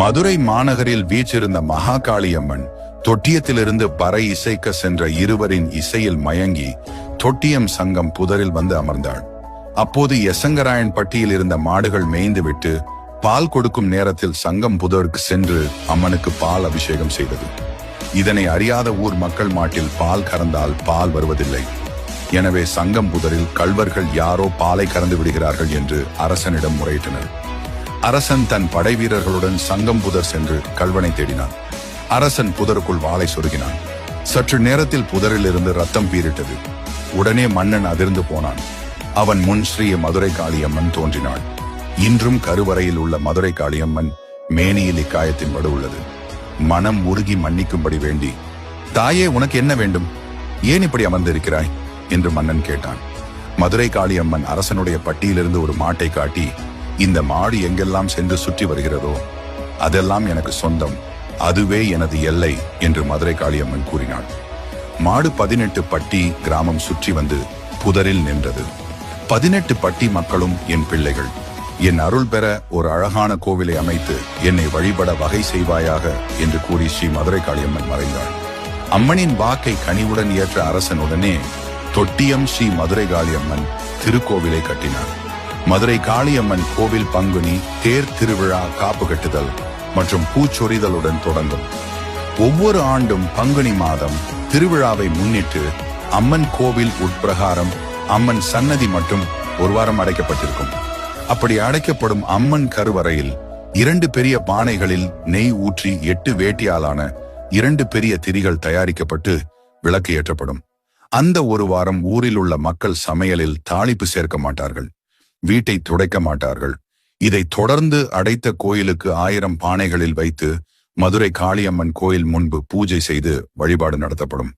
மதுரை மாநகரில் வீற்றிருந்த மகாகாளியம்மன் தொட்டியத்திலிருந்து பறை இசைக்க சென்ற இருவரின் இசையில் மயங்கி தொட்டியம் சங்கம் புதரில் வந்து அமர்ந்தாள். அப்போது எசங்கராயன் பட்டியில் இருந்த மாடுகள் மேய்ந்துவிட்டு பால் கொடுக்கும் நேரத்தில் சங்கம் புதருக்கு சென்று அம்மனுக்கு பால் அபிஷேகம் செய்தது. இதனை அறியாத ஊர் மக்கள் மாட்டில் பால் கறந்தால் பால் வருவதில்லை. எனவே சங்கம் புதரில் கள்வர்கள் யாரோ பாலை கறந்து விடுகிறார்கள் என்று அரசனிடம் முறையிட்டனர். அரசன் தன் படை வீரர்களுடன் சங்கம் புதர் சென்று கல்வனை தேடினான். அரசன் புதருக்குள் வாளை சொருகினான். சற்று நேரத்தில் புதரில் இருந்து ரத்தம் பீரிட்டது உடனே மன்னன் அதிர்ந்து போனான். அவன் முன் ஸ்ரீ மதுரை காளியம்மன் தோன்றினாள். இன்றும் கருவறையில் உள்ள மதுரை காளியம்மன் மேனியில் இக்காயத்தின் படு உள்ளது. மனம் உருகி மன்னிக்கும்படி வேண்டி தாயே உனக்கு என்ன வேண்டும்? ஏன் இப்படி அமர்ந்திருக்கிறாய்? என்று மன்னன் கேட்டான். மதுரை காளியம்மன் அரசனுடைய பட்டியிலிருந்து ஒரு மாட்டை காட்டி இந்த மாடு எங்கெல்லாம் சென்று சுற்றி வருகிறதோ அதெல்லாம் எனக்கு சொந்தம். அதுவே எனது எல்லை என்று மதுரை காளியம்மன் கூறினாள். மாடு பதினெட்டு பட்டி கிராமம் சுற்றி வந்து புதரில் நின்றது. பதினெட்டு பட்டி மக்களும் என் பிள்ளைகள். என் அருள் பெற ஒரு அழகான கோவிலை அமைத்து என்னை வழிபட வகை செய்வாயாக என்று கூறி ஸ்ரீ மதுரை காளியம்மன் மறைந்தாள். அம்மனின் வாக்கை கனிவுடன் ஏற்ற அரசனுடனே தொட்டியம் ஸ்ரீ மதுரை காளியம்மன் திருக்கோவிலை கட்டினார். மதுரை காளியம்மன் கோவில் பங்குனி தேர் திருவிழா காப்பு கட்டுதல் மற்றும் பூச்சொரிதலுடன் தொடங்கும். ஒவ்வொரு ஆண்டும் பங்குனி மாதம் திருவிழாவை முன்னிட்டு அம்மன் கோவில் உட்பிரகாரம் அம்மன் சன்னதி மட்டும் ஒரு வாரம் அடைக்கப்பட்டிருக்கும். அப்படி அடைக்கப்படும் அம்மன் கருவறையில் இரண்டு பெரிய பானைகளில் நெய் ஊற்றி எட்டு வேட்டியாலான இரண்டு பெரிய திரிகள் தயாரிக்கப்பட்டு விளக்கு ஏற்றப்படும். அந்த ஒரு வாரம் ஊரில் உள்ள மக்கள் சமையலில் தாளிப்பு சேர்க்க மாட்டார்கள். வீட்டை துடைக்க மாட்டார்கள். இதை தொடர்ந்து அடைத்த கோயிலுக்கு ஆயிரம் பானைகளில் வைத்து மதுரை காளியம்மன் கோயில் முன்பு பூஜை செய்து வழிபாடு நடத்தப்படும்.